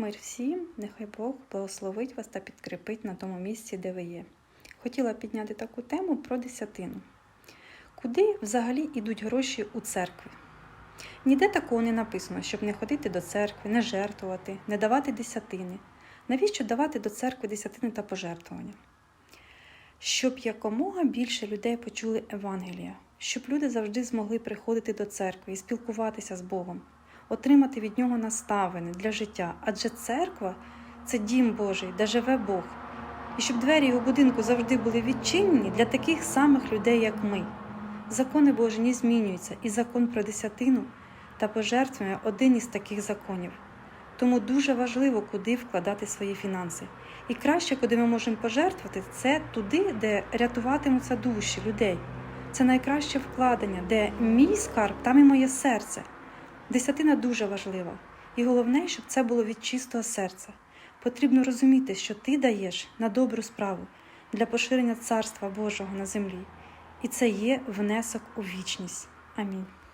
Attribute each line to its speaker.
Speaker 1: Мир всім, нехай Бог благословить вас та підкріпить на тому місці, де ви є. Хотіла підняти таку тему про десятину. Куди взагалі йдуть гроші у церкві? Ніде такого не написано, щоб не ходити до церкви, не жертвувати, не давати десятини. Навіщо давати до церкви десятини та пожертвування? Щоб якомога більше людей почули Евангелія, щоб люди завжди змогли приходити до церкви і спілкуватися з Богом, отримати від нього наставини для життя. Адже церква це дім Божий, де живе Бог. І щоб двері його будинку завжди були відчинені для таких самих людей, як ми. Закони Божі не змінюються, і закон про десятину та пожертвування один із таких законів. Тому дуже важливо, куди вкладати свої фінанси. І краще, куди ми можемо пожертвувати, це туди, де рятуватимуться душі людей. Це найкраще вкладення, де мій скарб, там і моє серце. Десятина дуже важлива. І головне, щоб це було від чистого серця. Потрібно розуміти, що ти даєш на добру справу для поширення Царства Божого на землі. І це є внесок у вічність. Амінь.